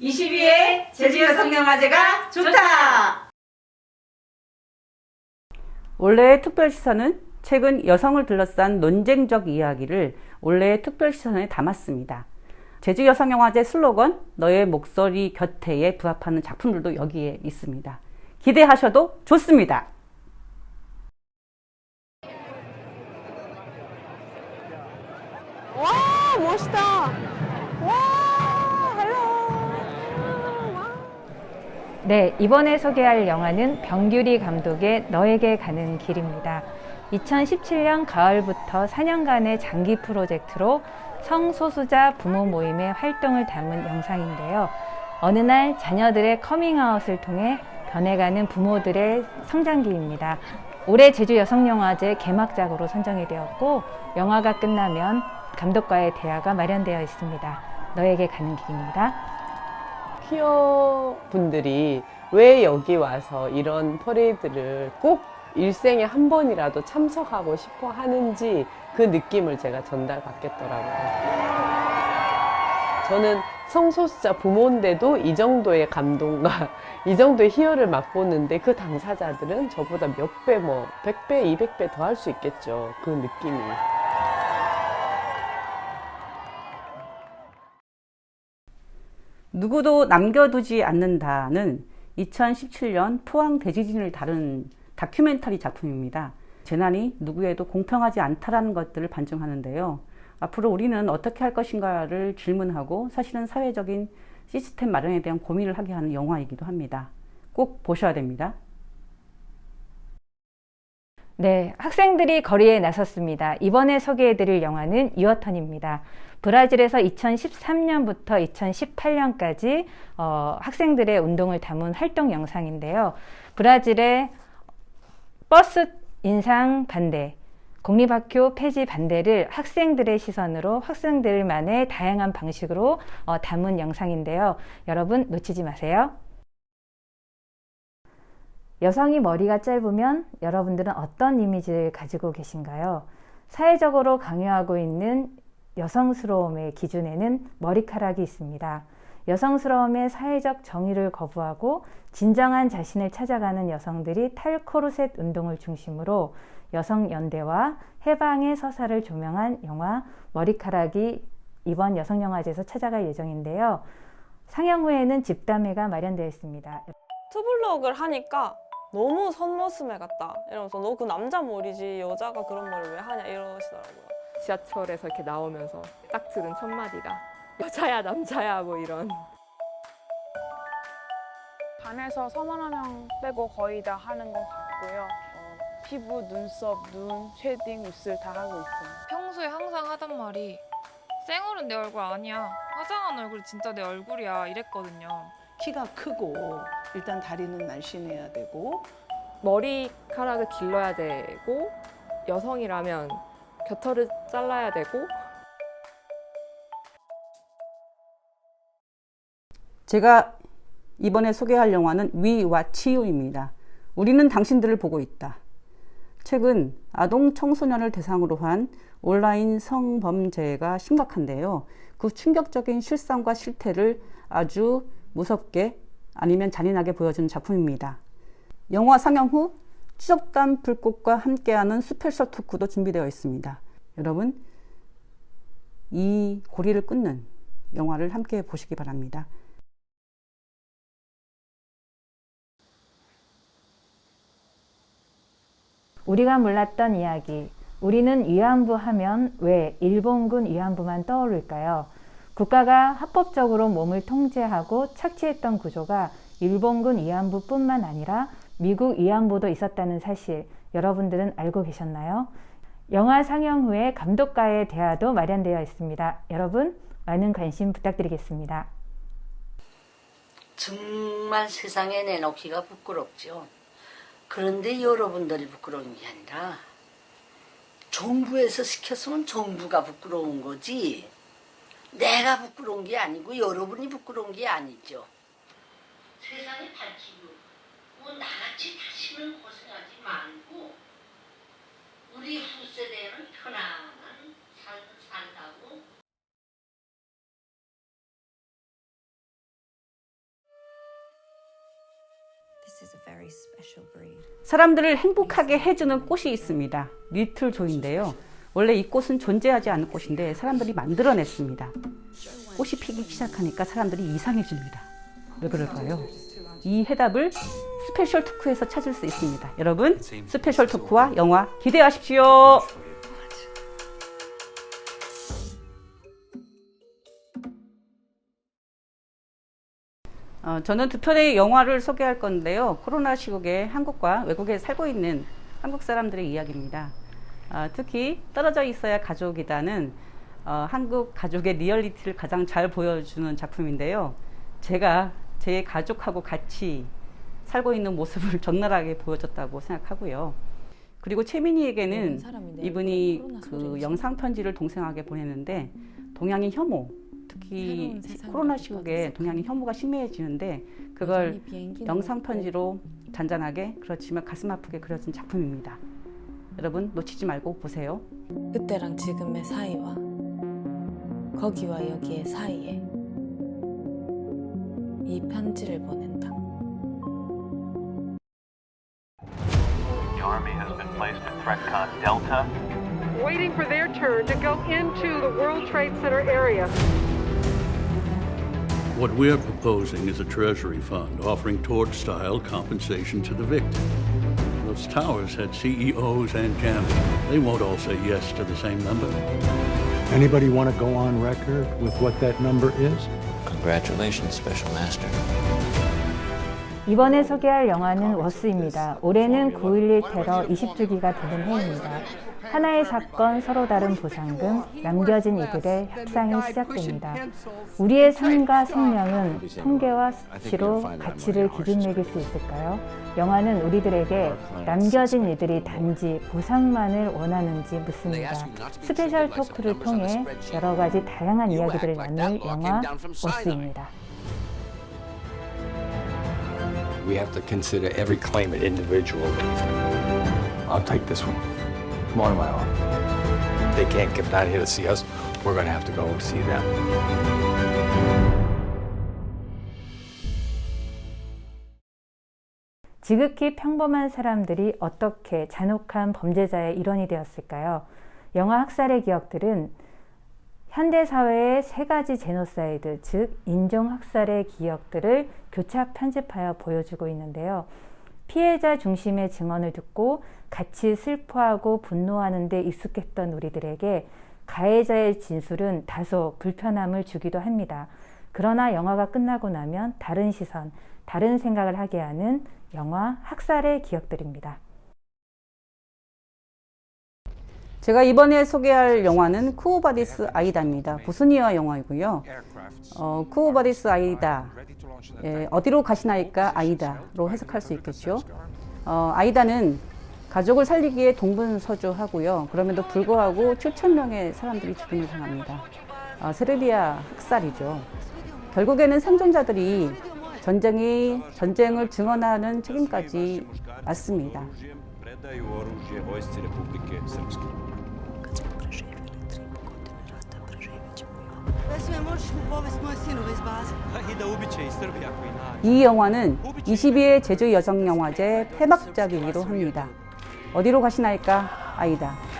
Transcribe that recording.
22회 제주여성영화제가 좋다! 올해의 특별시선은 최근 여성을 둘러싼 논쟁적 이야기를 올해의 특별시선에 담았습니다. 제주 여성영화제 슬로건 너의 목소리 곁에에 부합하는 작품들도 여기에 있습니다. 기대하셔도 좋습니다. 와 멋있다. 네, 이번에 소개할 영화는 병규리 감독의 너에게 가는 길입니다. 2017년 가을부터 4년간의 장기 프로젝트로 성소수자 부모 모임의 활동을 담은 영상인데요. 어느 날 자녀들의 커밍아웃을 통해 변해가는 부모들의 성장기입니다. 올해 제주 여성영화제 개막작으로 선정이 되었고 영화가 끝나면 감독과의 대화가 마련되어 있습니다. 너에게 가는 길입니다. 퀴어 분들이 왜 여기 와서 이런 퍼레이드를 꼭 일생에 한 번이라도 참석하고 싶어 하는지 그 느낌을 제가 전달받겠더라고요. 저는 성소수자 부모인데도 이 정도의 감동과 이 정도의 희열을 맛보는데 그 당사자들은 저보다 몇 배, 뭐, 100배, 200배 더 할 수 있겠죠. 그 느낌이. 누구도 남겨두지 않는다는 2017년 포항 대지진을 다룬 다큐멘터리 작품입니다. 재난이 누구에도 공평하지 않다라는 것들을 반증하는데요. 앞으로 우리는 어떻게 할 것인가를 질문하고 사실은 사회적인 시스템 마련에 대한 고민을 하게 하는 영화이기도 합니다. 꼭 보셔야 됩니다. 네, 학생들이 거리에 나섰습니다. 이번에 소개해드릴 영화는 유어턴입니다. 브라질에서 2013년부터 2018년까지 어, 학생들의 운동을 담은 활동 영상인데요. 브라질의 버스 인상 반대, 공립학교 폐지 반대를 학생들의 시선으로 학생들만의 다양한 방식으로 어, 담은 영상인데요. 여러분 놓치지 마세요. 여성이 머리가 짧으면 여러분들은 어떤 이미지를 가지고 계신가요? 사회적으로 강요하고 있는 여성스러움의 기준에는 머리카락이 있습니다. 여성스러움의 사회적 정의를 거부하고 진정한 자신을 찾아가는 여성들이 탈코르셋 운동을 중심으로 여성 연대와 해방의 서사를 조명한 영화 머리카락이 이번 여성영화제에서 찾아갈 예정인데요. 상영 후에는 집담회가 마련되어 있습니다. 투블럭을 하니까 너무 선머스매 같다 이러면서 너 그 남자 머리지 여자가 그런 머리를 왜 하냐 이러시더라고요. 지하철에서 이렇게 나오면서 딱 들은 첫 마디가 여자야 남자야 뭐 이런 반에서 서른 명 빼고 거의 다 하는 것 같고요. 어, 피부, 눈썹, 눈, 쉐딩, 입술 다 하고 있어요. 평소에 항상 하던 말이 쌩얼은 내 얼굴 아니야. 화장한 얼굴 진짜 내 얼굴이야. 이랬거든요. 키가 크고 일단 다리는 날씬해야 되고 머리카락을 길러야 되고 여성이라면 겨털을 잘라야 되고 제가 이번에 소개할 영화는 위와 치유입니다. 우리는 당신들을 보고 있다. 최근 아동 청소년을 대상으로 한 온라인 성범죄가 심각한데요. 그 충격적인 실상과 실태를 아주 무섭게 아니면 잔인하게 보여주는 작품입니다. 영화 상영 후 추적단 불꽃과 함께하는 스페셜 토크도 준비되어 있습니다. 여러분, 이 고리를 끊는 영화를 함께 보시기 바랍니다. 우리가 몰랐던 이야기. 우리는 위안부 하면 왜 일본군 위안부만 떠오를까요? 국가가 합법적으로 몸을 통제하고 착취했던 구조가 일본군 위안부뿐만 아니라 미국 위안부도 있었다는 사실 여러분들은 알고 계셨나요? 영화 상영 후에 감독과의 대화도 마련되어 있습니다. 여러분 많은 관심 부탁드리겠습니다. 정말 세상에 내놓기가 부끄럽죠. 그런데 여러분들이 부끄러운 게 아니라 정부에서 시켰으면 정부가 부끄러운 거지 내가 부끄러운 게 아니고 여러분이 부끄러운 게 아니죠. 세상이 밝히고 뭐 나같이 다시는 고생하지 말고 우리 후세대는 편안한 삶을 산다고 사람들을 행복하게 해주는 꽃이 있습니다. 리틀 조인데요. 원래 이 꽃은 존재하지 않는 꽃인데 사람들이 만들어냈습니다. 꽃이 피기 시작하니까 사람들이 이상해집니다. 왜 그럴까요? 이 해답을 스페셜 토크에서 찾을 수 있습니다. 여러분, 스페셜 토크와 영화 기대하십시오. 어, 저는 두 편의 영화를 소개할 건데요. 코로나 시국에 한국과 외국에 살고 있는 한국 사람들의 이야기입니다. 어, 특히 떨어져 있어야 가족이다는 어, 한국 가족의 리얼리티를 가장 잘 보여주는 작품인데요. 제가 제 가족하고 같이 살고 있는 모습을 적나라하게 보여줬다고 생각하고요. 그리고 최민희에게는 이분이 그 영상 편지를 동생에게 보내는데 동양인 혐오, 특히 코로나 시국에 동양인 혐오가 심해지는데 그걸 영상 편지로 잔잔하게 그렇지만 가슴 아프게 그려진 작품입니다. 여러분 놓치지 말고 보세요. 그때랑 지금의 사이와 거기와 여기의 사이에 이 편지를 보낸 placed at ThreatCon Delta. waiting for their turn to go into the World Trade Center area. What we're proposing is a treasury fund offering tort style compensation to the victim. Those towers had CEOs and jammers. They won't all say yes to the same number. Anybody want to go on record with what that number is? Congratulations, Special Master. 이번에 소개할 영화는 워스입니다. 올해는 9.11 테러 20주기가 되는 해입니다. 하나의 사건 서로 다른 보상금, 남겨진 이들의 협상이 시작됩니다. 우리의 삶과 생명은 통계와 수치로 가치를 기준 매길 수 있을까요? 영화는 우리들에게 남겨진 이들이 단지 보상만을 원하는지 묻습니다. 스페셜 토크를 통해 여러 가지 다양한 이야기들을 나눌 영화 워스입니다. We have to consider every claimant individually. I'll take this one. Come on, my own. They can't get down here to see us. We're going to have to go see them. 지극히 평범한 사람들이 어떻게 잔혹한 범죄자의 일원이 되었을까요? 영화 학살의 기억들은 현대 사회의 세 가지 제노사이드, 즉 인종 학살의 기억들을 교차 편집하여 보여주고 있는데요. 피해자 중심의 증언을 듣고 같이 슬퍼하고 분노하는 데 익숙했던 우리들에게 가해자의 진술은 다소 불편함을 주기도 합니다. 그러나 영화가 끝나고 나면 다른 시선, 다른 생각을 하게 하는 영화 학살의 기억들입니다. 제가 이번에 소개할 영화는 쿠오바디스 아이다입니다. 보스니아 영화이고요. 어, 쿠오바디스 아이다. 예, 어디로 가시나이까 아이다로 해석할 수 있겠죠. 어, 아이다는 가족을 살리기에 동분서주하고요. 그럼에도 불구하고 7천 명의 사람들이 죽음을 당합니다. 어, 세르비아 학살이죠. 결국에는 생존자들이 전쟁이 전쟁을 증언하는 책임까지 맞습니다. 이 영화는 22회 제주 여성영화제 폐막작이기도 합니다. 어디로 가시나이까? 아이다.